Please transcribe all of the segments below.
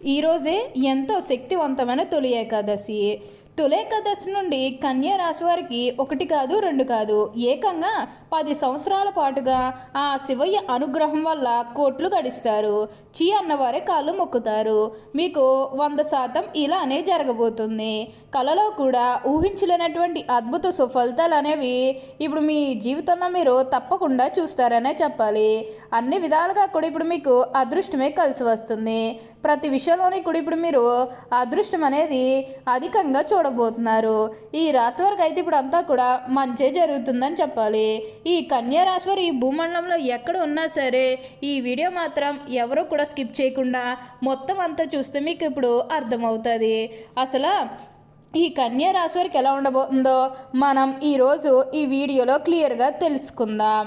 ఈరోజే ఎంతో శక్తివంతమైన తొలి ఏకాదశి తొలి నుండి కన్యా రాశి వారికి ఒకటి కాదు రెండు కాదు. ఏకంగా పది సంవత్సరాల పాటుగా ఆ శివయ్య అనుగ్రహం వల్ల కోట్లు గడిస్తారు. చీ అన్నవారే కాళ్ళు మొక్కుతారు. మీకు వంద శాతం ఇలానే జరగబోతుంది. కలలో కూడా ఊహించలేనటువంటి అద్భుత సుఫలితాలు అనేవి ఇప్పుడు మీ జీవితంలో మీరు తప్పకుండా చూస్తారనే చెప్పాలి. అన్ని విధాలుగా కూడా ఇప్పుడు మీకు అదృష్టమే కలిసి వస్తుంది. ప్రతి విషయంలోనే కూడా ఇప్పుడు మీరు అదృష్టం అనేది అధికంగా చూ చూడబోతున్నారు. ఈ రాశి వారికి అయితే ఇప్పుడు అంతా కూడా మంచే జరుగుతుందని చెప్పాలి. ఈ కన్యా రాశి వారు ఈ భూమండలంలో ఎక్కడ ఉన్నా సరే ఈ వీడియో మాత్రం ఎవరు కూడా స్కిప్ చేయకుండా మొత్తం అంతా చూస్తే మీకు ఇప్పుడు అర్థమవుతుంది. అసలు ఈ కన్యా రాశి వారికి ఎలా ఉండబోతుందో మనం ఈరోజు ఈ వీడియోలో క్లియర్గా తెలుసుకుందాం.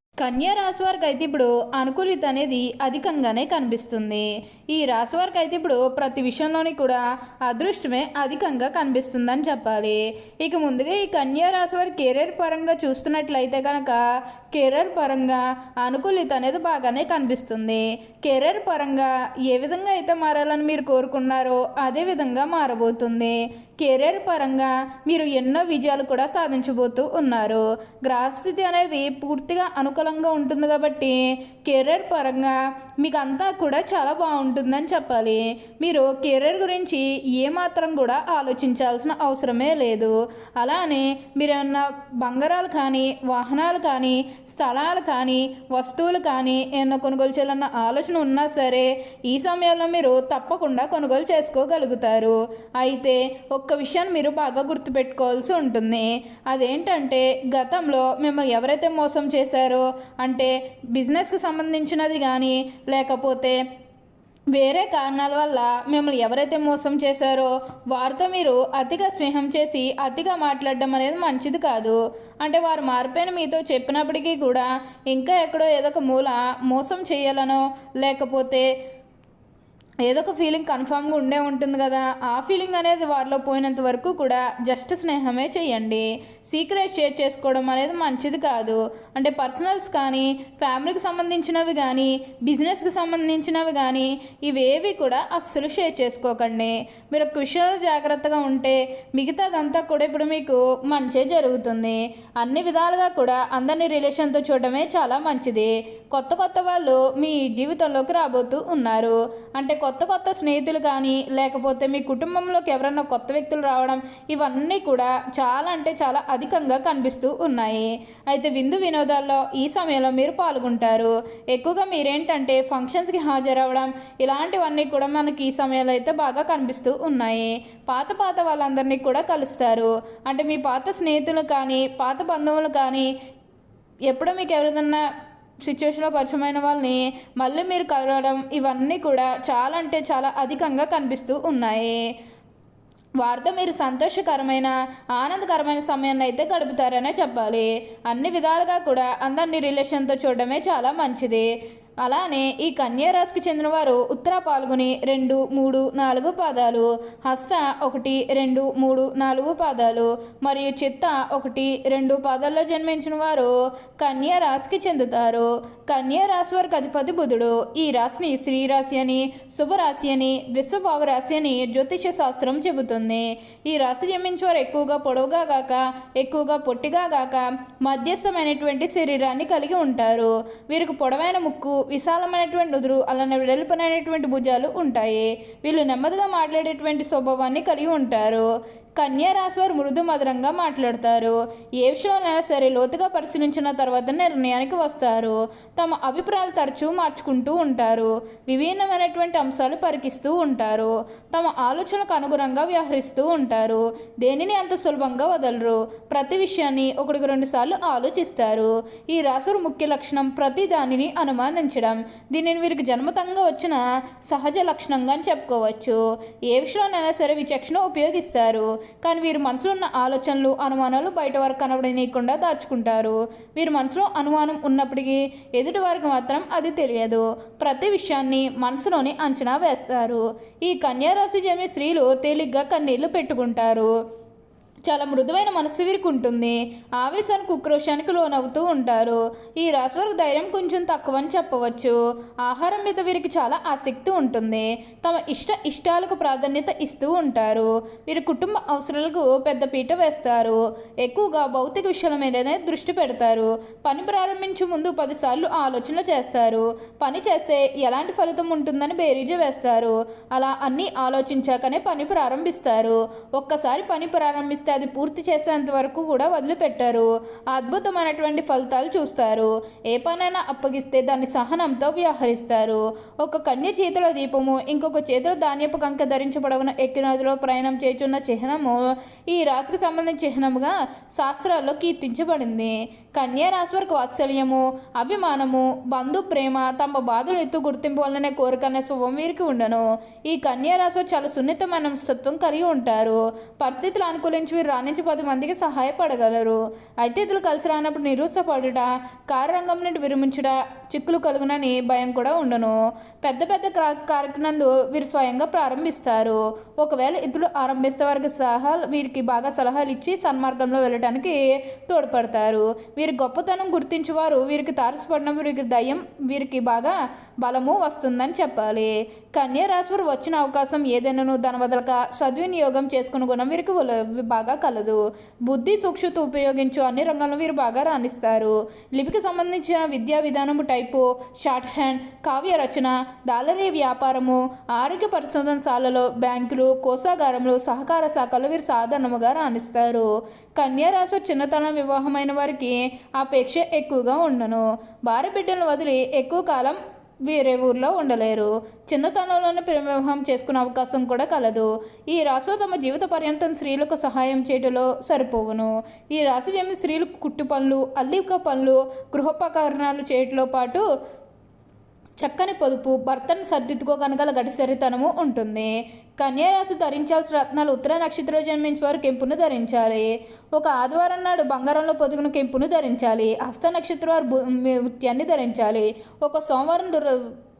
కన్యా రాశి వారికి అయితే ఇప్పుడు అనుకూలిత అనేది అధికంగానే కనిపిస్తుంది. ఈ రాశి వారికి అయితే ఇప్పుడు ప్రతి విషయంలోని కూడా అదృష్టమే అధికంగా కనిపిస్తుందని చెప్పాలి. ఇక ముందుగా ఈ కన్యా రాశి వారి కెరీర్ పరంగా చూస్తున్నట్లయితే కనుక కెరీర్ పరంగా అనుకూలిత అనేది బాగానే కనిపిస్తుంది. కెరీర్ పరంగా ఏ విధంగా అయితే మారాలని మీరు కోరుకున్నారో అదే విధంగా మారబోతుంది. కెరీర్ పరంగా మీరు ఎన్నో విజయాలు కూడా సాధించబోతూ ఉన్నారు. గ్రహస్థితి అనేది పూర్తిగా అనుకూలంగా ఉంటుంది కాబట్టి కెరీర్ పరంగా మీకు అంతా కూడా చాలా బాగుంటుందని చెప్పాలి. మీరు కెరీర్ గురించి ఏమాత్రం కూడా ఆలోచించాల్సిన అవసరమే లేదు. అలానే మీరు ఏమన్నా బంగారాలు కానీ వాహనాలు కానీ స్థలాలు కానీ వస్తువులు కానీ ఏమన్నా కొనుగోలు చేయాలన్న ఆలోచన ఉన్నా సరే ఈ సమయంలో మీరు తప్పకుండా కొనుగోలు చేసుకోగలుగుతారు. అయితే ఒక్క విషయాన్ని మీరు బాగా గుర్తుపెట్టుకోవాల్సి ఉంటుంది. అదేంటంటే గతంలో మిమ్మల్ని ఎవరైతే మోసం చేశారో అంటే బిజినెస్కి సంబంధించినది కానీ లేకపోతే వేరే కారణాల వల్ల మిమ్మల్ని ఎవరైతే మోసం చేశారో వారితో మీరు అతిగా స్నేహం చేసి అతిగా మాట్లాడడం అనేది మంచిది కాదు. అంటే వారు మారిపోయిన మీతో చెప్పినప్పటికీ కూడా ఇంకా ఎక్కడో ఏదో ఒక మూల మోసం చేయాలనో లేకపోతే ఏదో ఒక ఫీలింగ్ కన్ఫామ్గా ఉండే ఉంటుంది కదా ఆ ఫీలింగ్ అనేది వారిలో పోయినంత వరకు కూడా జస్ట్ స్నేహమే చేయండి. సీక్రెట్ షేర్ చేసుకోవడం అనేది మంచిది కాదు. అంటే పర్సనల్స్ కానీ ఫ్యామిలీకి సంబంధించినవి కానీ బిజినెస్కి సంబంధించినవి కానీ ఇవేవి కూడా అస్సలు షేర్ చేసుకోకండి. మీరు ఒక విషయంలో జాగ్రత్తగా ఉంటే మిగతాదంతా కూడా ఇప్పుడు మీకు మంచే జరుగుతుంది. అన్ని విధాలుగా కూడా అందరినీ రిలేషన్తో చూడడమే చాలా మంచిది. కొత్త కొత్త వాళ్ళు మీ జీవితంలోకి రాబోతూ ఉన్నారు. అంటే కొత్త కొత్త కొత్త స్నేహితులు కానీ లేకపోతే మీ కుటుంబంలోకి ఎవరైనా కొత్త వ్యక్తులు రావడం ఇవన్నీ కూడా చాలా అంటే చాలా అధికంగా కనిపిస్తూ ఉన్నాయి. అయితే విందు వినోదాల్లో ఈ సమయంలో మీరు పాల్గొంటారు. ఎక్కువగా మీరేంటంటే ఫంక్షన్స్కి హాజరవడం ఇలాంటివన్నీ కూడా మనకి ఈ సమయంలో అయితే బాగా కనిపిస్తూ ఉన్నాయి. పాత పాత వాళ్ళందరినీ కూడా కలుస్తారు. అంటే మీ పాత స్నేహితులు కానీ పాత బంధువులు కానీ ఎప్పుడో మీకు ఎవరిదన్నా సిచ్యువేషన్లో పరిచయమైన వాళ్ళని మళ్ళీ మీరు కలవడం ఇవన్నీ కూడా చాలా అంటే చాలా అధికంగా కనిపిస్తూ ఉన్నాయి. వారితో మీరు సంతోషకరమైన ఆనందకరమైన సమయాన్ని అయితే గడుపుతారనే చెప్పాలి. అన్ని విధాలుగా కూడా అందరినీ రిలేషన్తో చూడడమే చాలా మంచిది. అలానే ఈ కన్యారాశికి చెందినవారు ఉత్తర పాల్గొని రెండు మూడు నాలుగు పాదాలు హస్త ఒకటి రెండు మూడు నాలుగు పాదాలు మరియు చిత్త ఒకటి రెండు పాదాల్లో జన్మించిన వారు కన్యారాశికి చెందుతారు. కన్యారాశి వారికి అధిపతి బుధుడు. ఈ రాశిని శ్రీరాశి అని శుభరాశి అని విశ్వభావ రాశి అని జ్యోతిష శాస్త్రం చెబుతుంది. ఈ రాశి జన్మించిన వారు ఎక్కువగా పొడవుగా గాక ఎక్కువగా పొట్టిగా గాక మధ్యస్థమైనటువంటి శరీరాన్ని కలిగి ఉంటారు. వీరికి పొడవైన ముక్కు విశాలమైనటువంటి నుదురు అలానే వెడల్పనైనటువంటి భుజాలు ఉంటాయి. వీళ్ళు నెమ్మదిగా మాట్లాడేటువంటి స్వభావాన్ని కలిగి ఉంటారు. కన్యా రాశి వారు మృదు మధురంగా మాట్లాడతారు. ఏ విషయంలోనైనా సరే లోతుగా పరిశీలించిన తర్వాత నిర్ణయానికి వస్తారు. తమ అభిప్రాయాలు తరచూ మార్చుకుంటూ ఉంటారు. విభిన్నమైనటువంటి అంశాలు పరికిస్తూ ఉంటారు. తమ ఆలోచనకు అనుగుణంగా వ్యవహరిస్తూ ఉంటారు. దేనిని అంత సులభంగా వదలరు. ప్రతి విషయాన్ని ఒకటికి రెండు సార్లు ఆలోచిస్తారు. ఈ రాశుల ముఖ్య లక్షణం ప్రతి దానిని అనుమానించడం. దీనిని వీరికి జన్మతంగా వచ్చిన సహజ లక్షణంగా అని చెప్పుకోవచ్చు. ఏ విషయంలోనైనా సరే విచక్షణ ఉపయోగిస్తారు. కానీ వీరి మనసులో ఉన్న ఆలోచనలు అనుమానాలు బయట వరకు కనబడనీయకుండా దాచుకుంటారు. వీరి మనసులో అనుమానం ఉన్నప్పటికీ ఎదుటి వారికి మాత్రం అది తెలియదు. ప్రతి విషయాన్ని మనసులోని అంచనా వేస్తారు. ఈ కన్యారాశి జన్మి స్త్రీలు తేలిగ్గా కన్నీళ్ళు పెట్టుకుంటారు. చాలా మృదువైన మనస్సు వీరికి ఉంటుంది ఆవేశానికి ఉక్రోషానికి లోనవుతూ ఉంటారు. ఈ రాశి వారికి ధైర్యం కొంచెం తక్కువ అని చెప్పవచ్చు. ఆహారం మీద వీరికి చాలా ఆసక్తి ఉంటుంది. తమ ఇష్ట ఇష్టాలకు ప్రాధాన్యత ఇస్తూ ఉంటారు. వీరి కుటుంబ అవసరాలకు పెద్ద పీట వేస్తారు. ఎక్కువగా భౌతిక విషయాల మీదనే దృష్టి పెడతారు. పని ప్రారంభించే ముందు పదిసార్లు ఆలోచనలు చేస్తారు. పని చేస్తే ఎలాంటి ఫలితం ఉంటుందని బేరీజు వేస్తారు. అలా అన్నీ ఆలోచించాకనే పని ప్రారంభిస్తారు. ఒక్కసారి పని ప్రారంభిస్తే అది పూర్తి చేసేంత వరకు కూడా వదిలిపెట్టారు. అద్భుతమైనటువంటి ఫలితాలు చూస్తారు. ఏ పనైనా అప్పగిస్తే దాన్ని సహనంతో వ్యవహరిస్తారు. ఒక కన్య చేతుల దీపము ఇంకొక చేతుల ధాన్యపు కంక ధరించబడవన ఎక్కినదిలో ప్రయాణం చేస్తున్న చిహ్నము ఈ రాశికి సంబంధించిన చిహ్నముగా శాస్త్రాల్లో కీర్తించబడింది. కన్యా వారికి వాత్సల్యము అభిమానము బంధు ప్రేమ తమ బాధలు ఎత్తు గుర్తింపు వల్లనే కోరికనే శుభం వీరికి ఉండను. ఈ కన్యారాశివారు చాలా సున్నితమైన సత్వం కలిగి ఉంటారు. పరిస్థితులు అనుకూలించి వీరు రాణించి పది మందికి సహాయపడగలరు. అయితే ఇతరులు కలిసి రానప్పుడు నిరుత్సపడుట కార్యరంగం నుండి విరమించుట చిక్కులు కలుగునని భయం కూడా ఉండను. పెద్ద పెద్ద కార్యక్రమందు వీరు స్వయంగా ప్రారంభిస్తారు. ఒకవేళ ఇతరులు ఆరంభిస్తే వారికి సలహా వీరికి బాగా సలహాలు ఇచ్చి సన్మార్గంలో వెళ్ళడానికి తోడ్పడతారు. వీరి గొప్పతనం గుర్తించేవారు వీరికి తారసపడిన వీరికి దయ్యం వీరికి బాగా బలము వస్తుందని చెప్పాలి. కన్యా వారు వచ్చిన అవకాశం ఏదైనాను దాని వదలక సద్వినియోగం చేసుకుని గుణం వీరికి బాగా కలదు. బుద్ధి సూక్ష్మత ఉపయోగించు అన్ని రంగాల్లో వీరు బాగా రాణిస్తారు. లిపికి సంబంధించిన విద్యా విధానము టైపు షార్ట్ హ్యాండ్ కావ్య రచన దాలరీ వ్యాపారము ఆరోగ్య పరిశోధనశాలలో బ్యాంకులు కోసాగారములు సహకార శాఖలు వీరు సాధారణముగా రాణిస్తారు. కన్యారాశి చిన్నతనం వివాహమైన వారికి అపేక్ష ఎక్కువగా ఉండను. భార్య బిడ్డలను వదిలి ఎక్కువ కాలం వేరే ఊర్లో ఉండలేరు. చిన్నతనంలోనే ప్రేమ వివాహం చేసుకునే అవకాశం కూడా కలదు. ఈ రాశిలో తమ జీవిత పర్యంతం స్త్రీలకు సహాయం చేయటంలో సరిపోవును. ఈ రాశి జమి స్త్రీలు కుట్టు పనులు అల్లిక పనులు గృహోపకరణాలు చేయటంలో పాటు చక్కని పొదుపు భర్తను సర్దిద్దుకోగనగల గడిసరితనము ఉంటుంది. కన్యారాశి ధరించాల్సిన రత్నాలు ఉత్తర నక్షత్రంలో జన్మించే వారు కెంపును ధరించాలి. ఒక ఆదివారం నాడు బంగారంలో పొదుగున కెంపును ధరించాలి. హస్త నక్షత్రం వారు ముత్యాన్ని ధరించాలి. ఒక సోమవారం దుర్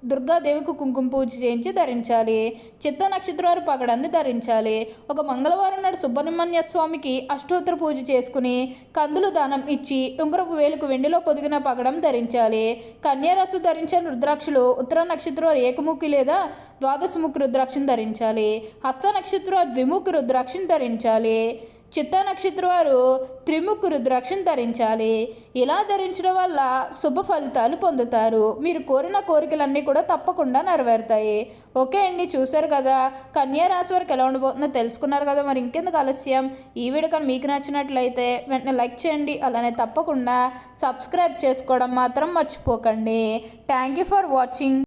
దుర్గాదేవికి కుంకుమ పూజ చేయించి ధరించాలి. చిత్త నక్షత్రం వారు పగడాన్ని ధరించాలి. ఒక మంగళవారం నాడు సుబ్రహ్మణ్య స్వామికి అష్టోత్తర పూజ చేసుకుని కందులు దానం ఇచ్చి ఉంగరపు వేలుకు వెండిలో పొదిగిన పగడం ధరించాలి. కన్యారాశి ధరించిన రుద్రాక్షలు ఉత్తర నక్షత్రం వారు ఏకముఖి లేదా ద్వాదశముఖి రుద్రాక్షను ధరించాలి. హస్త నక్షత్రం ద్విముఖి రుద్రాక్షను ధరించాలి. చిత్తా నక్షత్రం వారు త్రిముఖి రుద్రాక్షను ధరించాలి. ఇలా ధరించడం వల్ల శుభ ఫలితాలు పొందుతారు. మీరు కోరిన కోరికలన్నీ కూడా తప్పకుండా నెరవేరుతాయి. ఓకే అండి చూశారు కదా? కన్యా రాశి వారికి ఎలా ఉండబోతుందో తెలుసుకున్నారు కదా? మరి ఇంకెందుకు ఆలస్యం? ఈ వీడియో కానీ మీకు నచ్చినట్లయితే వెంటనే లైక్ చేయండి. అలానే తప్పకుండా సబ్స్క్రైబ్ చేసుకోవడం మాత్రం మర్చిపోకండి. Thank you for watching.